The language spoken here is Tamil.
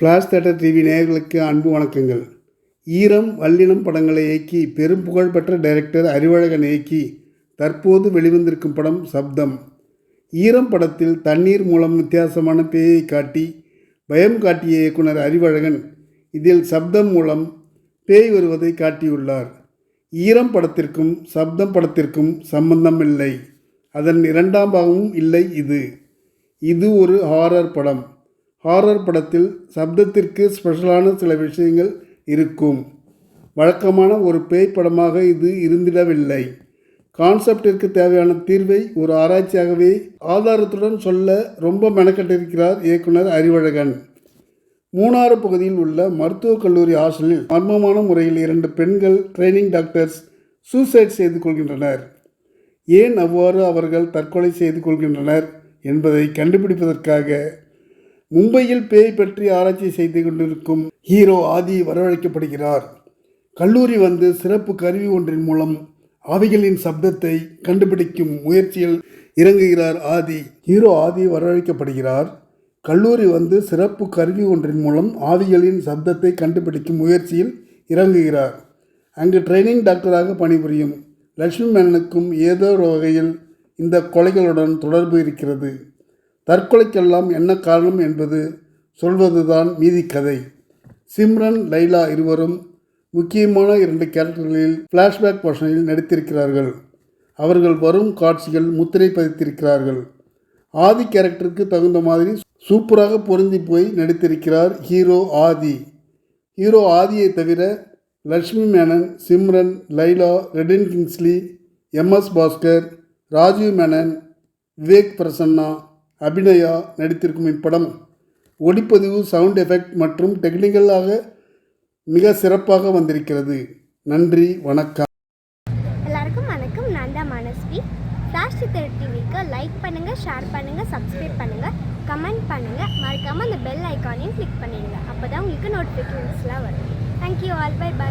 ஃப்ளாஷ் தேட்டர் டிவி நேயர்களுக்கு அன்பு வணக்கங்கள். ஈரம் வல்லினம் படங்களை இயக்கி பெரும் புகழ்பெற்ற டைரக்டர் அறிவழகன் இயக்கி தற்போது வெளிவந்திருக்கும் படம் சப்தம். ஈரம் படத்தில் தண்ணீர் மூலம் வித்தியாசமான பேயை காட்டி பயம் காட்டிய இயக்குனர் அறிவழகன் இதில் சப்தம் மூலம் பேய் வருவதை காட்டியுள்ளார். ஈரம் படத்திற்கும் சப்தம் படத்திற்கும் சம்பந்தம் இல்லை. அதன் இரண்டாம் பாகமும் இல்லை இது. இது ஒரு ஹாரர் படம். ஹாரர் படத்தில் சப்தத்திற்கு ஸ்பெஷலான சில விஷயங்கள் இருக்கும். வழக்கமான ஒரு பேய் படமாக இது இருந்திடவில்லை. கான்செப்டிற்கு தேவையான தீர்வை ஒரு ஆராய்ச்சியாகவே ஆதாரத்துடன் சொல்ல ரொம்ப மெனக்கட்டிருக்கிறார் இயக்குனர் அறிவழகன். மூணாறு பகுதியில் உள்ள மருத்துவக் கல்லூரி ஹாஸ்டலில் மர்மமான முறையில் இரண்டு பெண்கள் ட்ரைனிங் டாக்டர்ஸ் சூசைட் செய்து கொள்கின்றனர். ஏன் அவ்வாறு அவர்கள் தற்கொலை செய்து கொள்கின்றனர் என்பதை கண்டுபிடிப்பதற்காக மும்பையில் பேய் பற்றி ஆராய்ச்சி செய்து கொண்டிருக்கும் ஹீரோ ஆதி வரவழைக்கப்படுகிறார். கல்லூரி வந்து சிறப்பு கருவி ஒன்றின் மூலம் ஆவிகளின் சப்தத்தை கண்டுபிடிக்கும் முயற்சியில் இறங்குகிறார் ஆதி. ஹீரோ ஆதி வரவழைக்கப்படுகிறார். கல்லூரி வந்து சிறப்பு கருவி ஒன்றின் மூலம் ஆவிகளின் சப்தத்தை கண்டுபிடிக்கும் முயற்சியில் இறங்குகிறார். அங்கு ட்ரைனிங் டாக்டராக பணிபுரியும் லட்சுமி மேனனுக்கும் ஏதோ ஒரு வகையில் இந்த கொலைகளுடன் தொடர்பு இருக்கிறது. தற்கொலைக்கெல்லாம் என்ன காரணம் என்பது சொல்வதுதான் மீதி கதை. சிம்ரன் லைலா இருவரும் முக்கியமான இரண்டு கேரக்டர்களில் ஃப்ளாஷ்பேக் போர்ஷனில் நடித்திருக்கிறார்கள். அவர்கள் வரும் காட்சிகள் முத்திரை பதித்திருக்கிறார்கள். ஆதி கேரக்டருக்கு தகுந்த மாதிரி சூப்பராக பொருந்தி போய் நடித்திருக்கிறார் ஹீரோ ஆதி. ஹீரோ ஆதியை தவிர லக்ஷ்மி மேனன் சிம்ரன் லைலா ரெடின் கிங்ஸ்லி எம்எஸ் பாஸ்கர் ராஜீவ் மேனன் விவேக் பிரசன்னா அபிநயா நடித்திருக்கும் இப்படம். ஒளிப்பதிவு சவுண்ட் எஃபெக்ட் மற்றும் டெக்னிக்கலாக மிக சிறப்பாக வந்திருக்கிறது. நன்றி வணக்கம். எல்லாருக்கும் வணக்கம். நான் தான் மனஸ்வி. ஃப்ளாஷ் சித்திர டிவிக்கு லைக் பண்ணுங்கள் ஷேர் பண்ணுங்கள் சப்ஸ்கிரைப் பண்ணுங்கள் கமெண்ட் பண்ணுங்கள் மறக்காமல் அந்த பெல் ஐக்கானையும் கிளிக் பண்ணிடுங்க. அப்போ தான் உங்களுக்கு நோட்டிஃபிகேஷன்ஸ்லாம் வரும். Thank you all by by